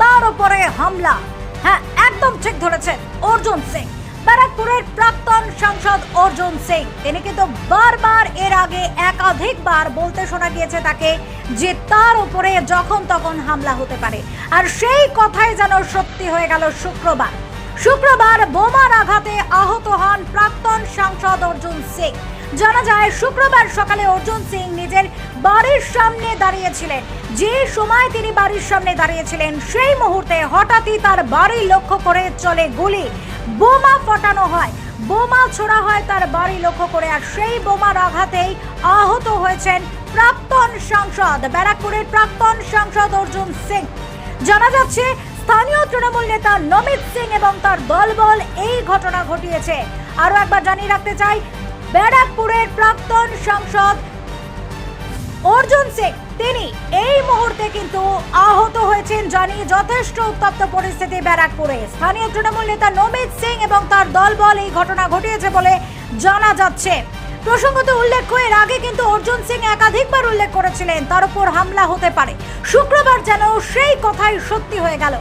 তার উপরে হামলা। হ্যাঁ একদম ঠিক ধরেছেন, অর্জুন সিং। ব্যারাকপুরের প্রাক্তন সাংসদ অর্জুন সিং, তিনি কিন্তু বারবার এর আগে একাধিকবার বলতে শোনা গিয়েছে তাকে যে তার উপরে যখন তখন হামলা হতে পারে। আর সেই কথাই যেন সত্যি হয়ে গেল শুক্রবার। শুক্রবার বোমার আঘাতে আহত হন প্রাক্তন সাংসদ অর্জুন সিং। জানা যায়, শুক্রবার সকালে অর্জুন সিং নিজের বাড়ির সামনে দাঁড়িয়েছিলেন। যে সময় তিনি বাড়ির সামনে দাঁড়িয়েছিলেন, সেই মুহূর্তে হঠাৎই তার বাড়ি লক্ষ্য করে চলে গুলি। বোমা ফাটানো হয়। বোমা ছোড়া হয় তার বাড়ি লক্ষ্য করে আর সেই বোমার আঘাতেই আহত হয়েছেন প্রাক্তন সাংসদ, ব্যারাকপুরের প্রাক্তন সাংসদ অর্জুন সিং। জানা যাচ্ছে, স্থানীয় তৃণমূল নেতা নমিত সিং এবং তার দলবল এই ঘটনা ঘটিয়েছে। আরও একবার জানিয়ে রাখতে চাই ব্যারাকপুরের প্রাক্তন সাংসদ অর্জুন সিং। তিনি এই মুহূর্তে কিন্তু আহত হয়েছেন জানি যথেষ্ট উত্তপ্ত পরিস্থিতি ব্যারাকপুরে। স্থানীয় তৃণমূল নেতা নমিত সিং এবং তার দলবল এই ঘটনা ঘটিয়েছে বলে জানা যাচ্ছে। প্রসঙ্গত উল্লেখ্য, এর আগে কিন্তু অর্জুন সিং একাধিকবার উল্লেখ করেছিলেন, তার উপর হামলা হতে পারে। শুক্রবার যেন সেই কথাই সত্যি হয়ে গেল।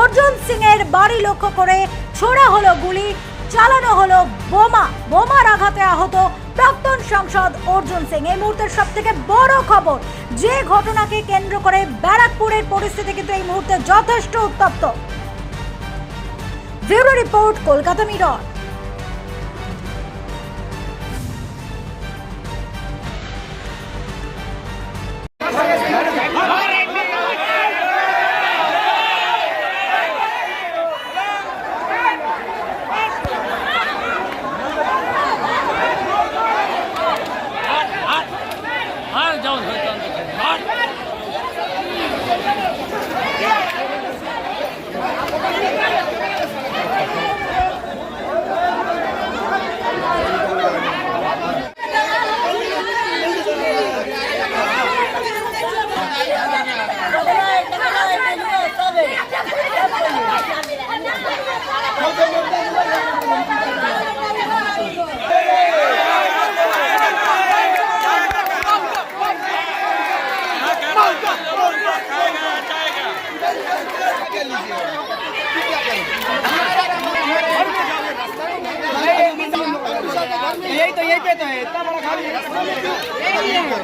অর্জুন সিং এর বাড়ি লক্ষ্য করে ছোড়া হলো গুলি চালানো হলো বোমা। বোমার আঘাতে আহত প্রাক্তন সাংসদ অর্জুন সিং। এই মুহূর্তের সব থেকে বড় খবর, যে ঘটনাকে কেন্দ্র করে ব্যারাকপুরের পরিস্থিতি কিন্তু এই মুহূর্তে যথেষ্ট উত্তপ্ত। Bureau report, Kolkata mirror.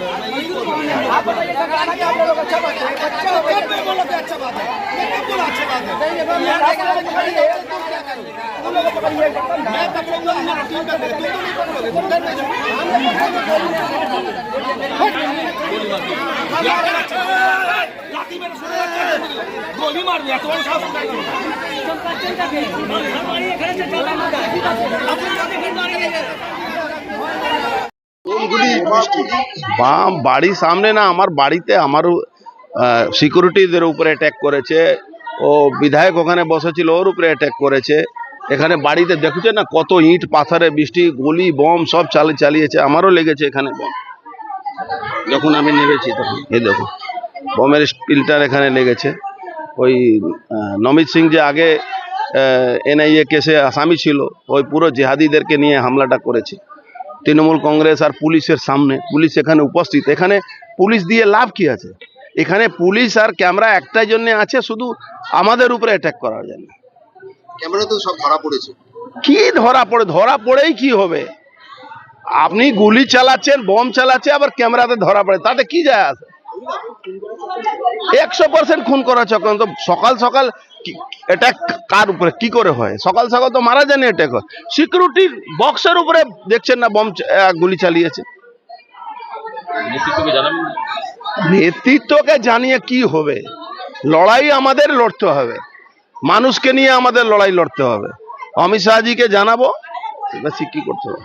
आप बताइए सरकार आगे आप लोग अच्छा बात है अच्छा हो गया मैं बोलो कि अच्छा बात है मैं कब बोला अच्छा बात है नहीं नहीं मैं रास्ते में खड़ी है तुम लोग पकड़िए मैं पकड़ूंगा हमारा टीम का तुम तो नहीं पकड़ोगे तुम डर नहीं गोली मार दिया तुम्हारे साथ বাম বাড়ির সামনে না আমার বাড়িতে আমারও সিকিউরিটিদের উপরে অ্যাটাক করেছে। ও বিধায়ক ওখানে বসেছিল ওর উপরে অ্যাটাক করেছে। এখানে বাড়িতে দেখছে না কত ইট পাথরে বৃষ্টি গুলি বম সব চালি চালিয়েছে। আমারও লেগেছে এখানে বম যখন আমি নেমেছি তখন এই দেখো বমের স্পিলটার এখানে লেগেছে। ওই নমিত সিং যে আগে এনআইএ কেসে আসামি ছিল ওই পুরো জেহাদিদেরকে নিয়ে হামলাটা করেছে। তৃণমূল কংগ্রেস আর পুলিশের সামনে পুলিশ এখানে উপস্থিত। এখানে পুলিশ দিয়ে লাভ কি আছে? এখানে পুলিশ আর ক্যামেরা একটাই জন্য আছে শুধু আমাদের উপরে অ্যাটাক করার জন্য ক্যামেরা তো সব ধরা পড়েছে। কি ধরা পড়ে? ধরা পড়েই কি হবে? আপনি গুলি চালাচ্ছেন বম চালাচ্ছে আবার ক্যামেরাতে ধরা পড়ে তাতে কি যায় আসে একশো পার্সেন্ট খুন করা চক্র তো সকাল সকাল অ্যাটাক কার উপরে? কি করে হয়? সকাল সকাল তো মারা যায়নি অ্যাটাক হয় সিকিউরিটির বক্সের উপরে দেখছেন না বম গুলি চালিয়েছে। নেতৃত্বকে জানিয়ে কি হবে? লড়াই আমাদের লড়তে হবে। মানুষকে নিয়ে আমাদের লড়াই লড়তে হবে। অমিত শাহজিকে জানাব বেশি কি করতে হবে?